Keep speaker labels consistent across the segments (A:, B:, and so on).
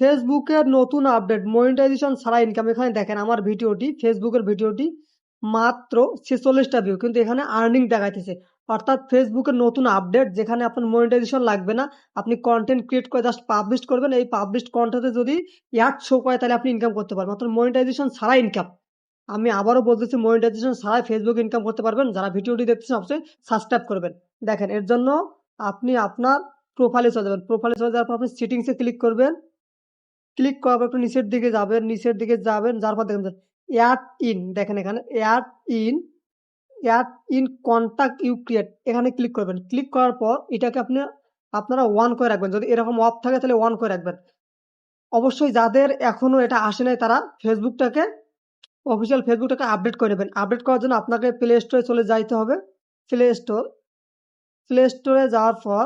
A: ফেসবুকের নতুন update monetization ছাড়া ইনকাম এখানে দেখেন আমার ভিডিওটি, ফেসবুকের ভিডিওটি মাত্র ছেচল্লিশটা ভিউ কিন্তু এখানে আর্নিং দেখাইতেছে। অর্থাৎ ফেসবুকের নতুন আপডেট যেখানে আপনার মনিটাইজেশন লাগবে না, আপনি কন্টেন্ট ক্রিয়েট করে জাস্ট পাবলিশ করবেন, এই পাবলিশ কন্টেন্টে যদি অ্যাড শো করে তাহলে আপনি ইনকাম করতে পারবেন। অর্থাৎ মনিটাইজেশন ছাড়া ইনকাম আমি আবারও বলতেছি মনিটাইজেশন ছাড়াই ফেসবুক ইনকাম করতে পারবেন। যারা ভিডিওটি দেখতেছেন, অবশ্যই সাবস্ক্রাইব করবেন। দেখেন, এর জন্য আপনি আপনার প্রোফাইলে চলে যাবেন। প্রোফাইলে চলে যাওয়ার পর আপনি সেটিংসে ক্লিক করবেন। ক্লিক করার আপনি নিচের দিকে যাবেন, নিচের দিকে যাবেন, যার পর দেখেন অ্যাড ইন দেখেন এখানে add in add in contact you create এখানে ক্লিক করবেন। ক্লিক করার পর এটাকে আপনি, আপনারা ওয়ান করে রাখবেন। যদি এরকম অফ থাকে তাহলে ওয়ান করে রাখবেন। অবশ্যই যাদের এখনও এটা আসে নাই তারা ফেসবুকটাকে অফিসিয়াল ফেসবুকটাকে আপডেট করে নেবেন। আপডেট করার জন্য আপনাকে প্লে স্টোরে চলে যাইতে হবে। প্লে স্টোর প্লে স্টোরে যাওয়ার পর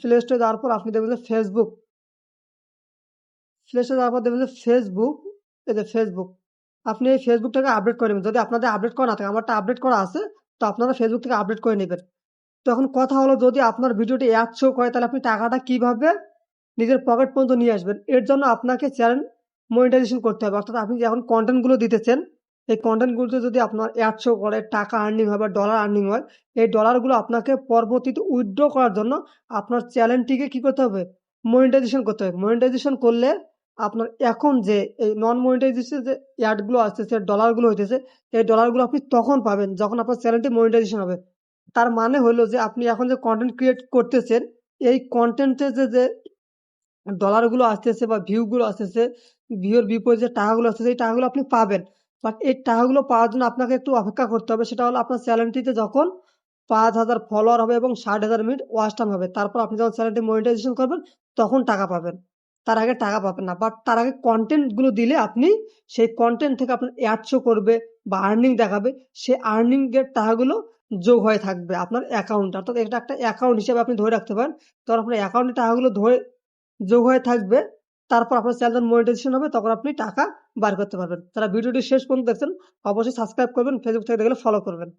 A: প্লে স্টোরে যাওয়ার পর আপনি দেখবেন ফেসবুক স্টোরে যাওয়ার দেখবেন ফেসবুক এই যে ফেসবুক আপনি এই ফেসবুকটাকে আপডেট করে নেবেন। যদি আপনাদের আপডেট করা না থাকে, আমারটা আপডেট করা আছে, তো আপনারা ফেসবুক থেকে আপডেট করে নেবেন। তখন কথা হলো, যদি আপনার ভিডিওটি অ্যাড শো করে, তাহলে আপনি টাকাটা কীভাবে নিজের পকেট পর্যন্ত নিয়ে আসবেন? এর জন্য আপনাকে চ্যানেল মনিটাইজেশন করতে হবে। অর্থাৎ আপনি যখন কন্টেন্টগুলো দিতেছেন, এই কন্টেন্টগুলোতে যদি আপনার অ্যাড শো করে, টাকা আর্নিং হয় বা ডলার আর্নিং হয়, এই ডলারগুলো আপনাকে পরবর্তীতে উইথড্র করার জন্য আপনার চ্যানেলটিকে কি করতে হবে? মনিটাইজেশন করতে হবে। মনিটাইজেশন করলে আপনার এখন যে এই নন মনিটাইজেশন যে অ্যাডগুলো আসতেছে ডলারগুলো হইতেছে, এই ডলারগুলো আপনি তখন পাবেন যখন আপনার চ্যানেলটি মনিটাইজেশন হবে। তার মানে হলো যে আপনি এখন যে কন্টেন্ট ক্রিয়েট করতেছেন, এই কন্টেন্টে যে যে ডলারগুলো আসতেছে বা ভিউগুলো আসতেছে ভিউর বিপরীতে যে টাকাগুলো আসতেছে, এই টাকাগুলো আপনি পাবেন। বাট এই টাকাগুলো পাওয়ার জন্য আপনাকে একটু অপেক্ষা করতে হবে, সেটা হলো আপনার চ্যানেলটিতে যখন পাঁচ হাজার ফলোয়ার হবে এবং ষাট হাজার মিনিট ওয়াচ টাইম হবে, তারপর আপনি যখন চ্যানেলটি মনিটাইজেশন করবেন, তখন টাকা পাবেন। তার আগে টাকা পাবেন না। বাট তার আগে কন্টেন্টগুলো দিলে আপনি সেই কন্টেন্ট থেকে আপনার অ্যাড শো করবে বা আর্নিং দেখাবে, সেই আর্নিংয়ের টাকাগুলো যোগ হয়ে থাকবে আপনার অ্যাকাউন্ট অর্থাৎ এটা একটা অ্যাকাউন্ট হিসেবে আপনি ধরে রাখতে পারেন। তখন আপনার অ্যাকাউন্টে টাকাগুলো ধরে যোগ হয়ে থাকবে, তারপর আপনার চ্যানেল মনিটাইজেশন হবে, তখন আপনি টাকা বার করতে পারবেন। যারা ভিডিওটি শেষ পর্যন্ত দেখছেন, অবশ্যই সাবস্ক্রাইব করবেন ফেসবুক থেকে দেখলে ফলো করবেন।